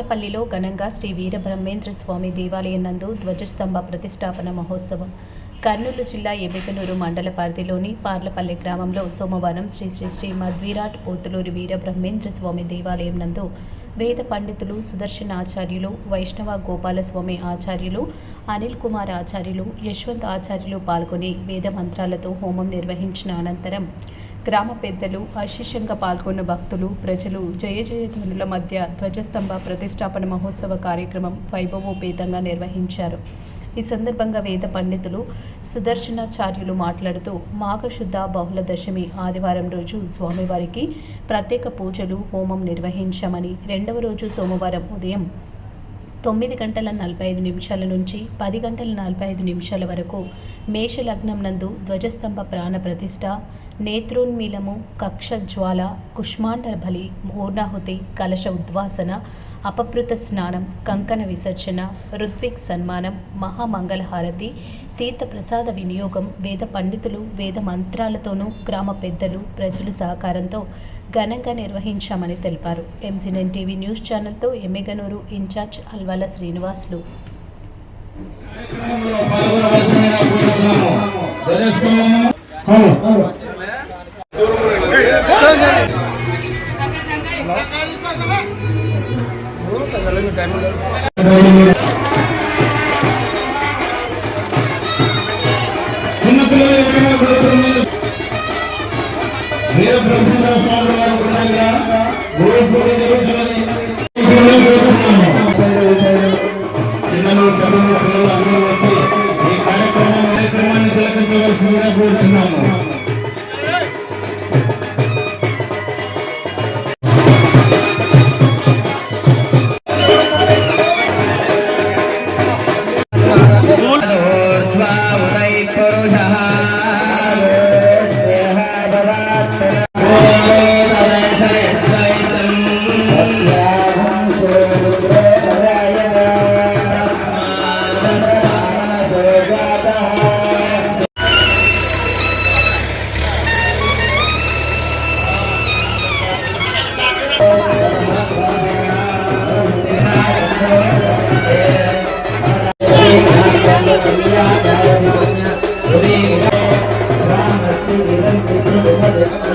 పార్లపల్లిలో ఘనంగా శ్రీ వీరబ్రహ్మేంద్ర స్వామి దేవాలయం నందు ధ్వజస్తంభ ప్రతిష్టాపన మహోత్సవం. కర్నూలు జిల్లా ఎబెకనూరు మండల పరిధిలోని పార్లపల్లి గ్రామంలో సోమవారం శ్రీ శ్రీ శ్రీ మద్విరాట్ పోతులూరి వీరబ్రహ్మేంద్ర స్వామి దేవాలయం నందు వేద పండితులు సుదర్శన ఆచార్యులు వైష్ణవ గోపాలస్వామి ఆచార్యులు అనిల్ కుమార్ ఆచార్యులు యశ్వంత్ ఆచార్యులు పాల్గొని వేద మంత్రాలతో హోమం నిర్వహించిన అనంతరం గ్రామ పెద్దలు అశేషంగా పాల్గొన్న భక్తులు ప్రజలు జయ జయధ్వనుల మధ్య ధ్వజస్తంభ ప్రతిష్టాపన మహోత్సవ కార్యక్రమం వైభవోపేతంగా నిర్వహించారు. ఈ సందర్భంగా వేద పండితులు సుదర్శనాచార్యులు మాట్లాడుతూ మాఘశుద్ధ బహుళ దశమి ఆదివారం రోజు స్వామివారికి ప్రత్యేక పూజలు హోమం నిర్వహించామని రెండవ రోజు సోమవారం ఉదయం తొమ్మిది గంటల నలభై ఐదు నిమిషాల నుంచి పది గంటల నలభై ఐదు నిమిషాల వరకు మేషలగ్నం నందు ధ్వజస్తంభ ప్రాణ ప్రతిష్ఠ నేత్రోన్మీలము కక్ష జ్వాల కుష్మాండ బలి పూర్ణాహుతి కలశ ఉద్వాసన అపభృత స్నానం కంకణ విసర్జన ఋత్విక్ సన్మానం మహామంగళహారతి తీర్థ ప్రసాద వినియోగం వేద పండితులు వేద మంత్రాలతోనూ గ్రామ పెద్దలు ప్రజలు సహకారంతో ఘనంగా నిర్వహించామని తెలిపారు ఎంజీఎన్ టీవీ న్యూస్ ఛానల్తో ఎమ్మెగనూరు ఇన్ఛార్జ్ అల్వాల శ్రీనివాసులు కార్యక్రమంలో పాల్గొనవలసిందిగా ఈ కార్యక్రమం కార్యక్రమాన్ని తిలకించవలసిందిగా కోరుతున్నాము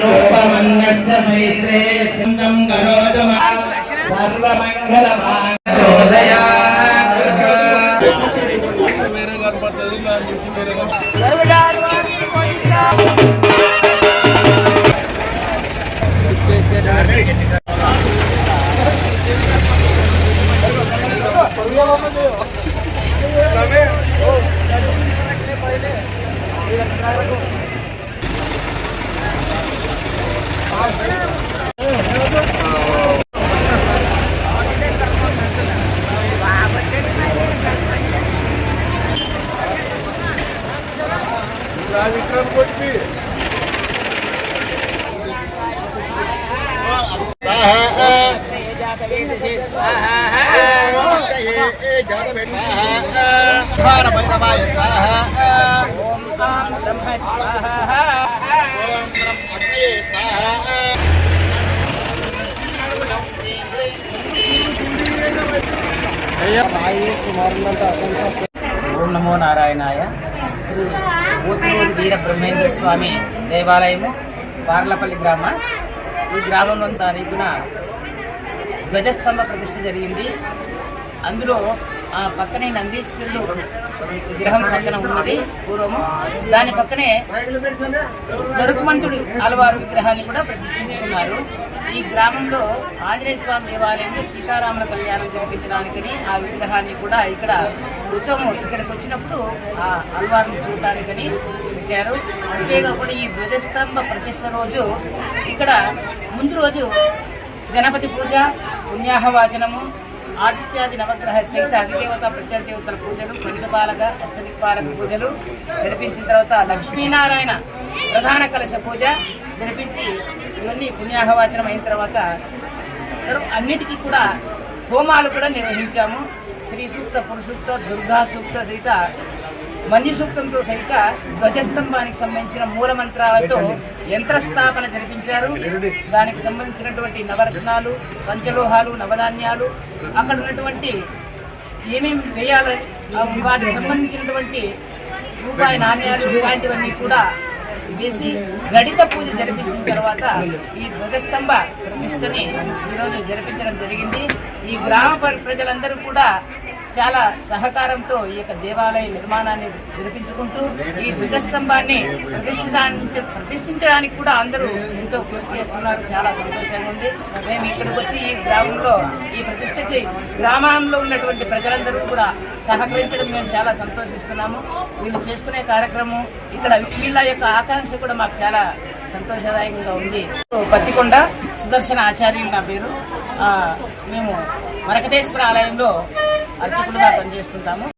స్వామి వారి గుడి దగ్గర గురు పూజ జరుగుతున్నది. కోరుతున్నాము. కార్యక్రమం కార్యక్రమాన్ని తిలకించవలసిందిగా ఓం నమో నారాయణాయ. శ్రీ ఊతులూరి వీర బ్రహ్మేంద్ర స్వామి దేవాలయము పార్లపల్లి గ్రామ. ఈ గ్రామంలో తారీఖున ధ్వజస్తంభ ప్రతిష్ఠ జరిగింది. అందులో ఆ పక్కనే నందీశ్వరుడు విగ్రహం పక్కన ఉన్నది పూర్వము. దాని పక్కనే దొరుకుమంతుడు అలవారు విగ్రహాన్ని కూడా ప్రతిష్ఠించుకున్నారు. ఈ గ్రామంలో ఆంజనేయ స్వామి దేవాలయంలో సీతారాముల కళ్యాణం జరిపించడానికని ఆ విగ్రహాన్ని కూడా ఇక్కడ ఉత్సవం ఇక్కడికి వచ్చినప్పుడు ఆ అల్వారిని చూడటానికని పెట్టారు. అంతేకాకుండా ఈ ధ్వజస్తంభ ప్రతిష్ట రోజు ఇక్కడ ముందు రోజు గణపతి పూజ పుణ్యాహవాచనము ఆదిత్యాది నవగ్రహ సహిత అధిదేవత ప్రత్యదేవతల పూజలు పంచపాలక అష్టదిక్పాలక పూజలు జరిపించిన తర్వాత లక్ష్మీనారాయణ ప్రధాన కలశ పూజ జరిపించి ఇవన్నీ పుణ్యాహవాచనం అయిన తర్వాత అన్నిటికీ కూడా హోమాలు కూడా నిర్వహించాము. శ్రీ సూక్త పురుషూక్త దుర్గా సూక్త సహిత మన్య సూక్తంతో సహిత ధ్వజస్తంభానికి సంబంధించిన మూల మంత్రాలతో యంత్రస్థాపన జరిపించారు. దానికి సంబంధించినటువంటి నవరత్నాలు పంచలోహాలు నవధాన్యాలు అక్కడ ఉన్నటువంటి ఏమేమి వేయాలని వాటికి సంబంధించినటువంటి రూపాయి నాణ్యాలు ఇలాంటివన్నీ కూడా వేసి గడిత పూజ జరిపించిన తర్వాత ఈ ధ్వజస్తంభ ప్రతిష్టని ఈరోజు జరిపించడం జరిగింది. ఈ గ్రామ ప్ర- ప్రజలందరూ కూడా చాలా సహకారంతో ఈ యొక్క దేవాలయ నిర్మాణాన్ని జరిపించుకుంటూ ఈ ధ్వజస్తంభాన్ని ప్రతిష్ఠించ ప్రతిష్ఠించడానికి కూడా అందరూ ఎంతో కృషి చేస్తున్నారు. చాలా సంతోషంగా ఉంది. మేము ఇక్కడికి వచ్చి ఈ గ్రామంలో ఈ ప్రతిష్టకి గ్రామంలో ఉన్నటువంటి ప్రజలందరూ కూడా సహకరించడం మేము చాలా సంతోషిస్తున్నాము. వీళ్ళు చేసుకునే కార్యక్రమం ఇక్కడ వీళ్ళ యొక్క ఆకాంక్ష కూడా మాకు చాలా సంతోషదాయకంగా ఉంది. పత్తికొండ సుదర్శన ఆచార్యులు నా పేరు. ఆ, మేము మరకటేశ్వర ఆలయంలో అర్చకులుగా పనిచేస్తుంటాము.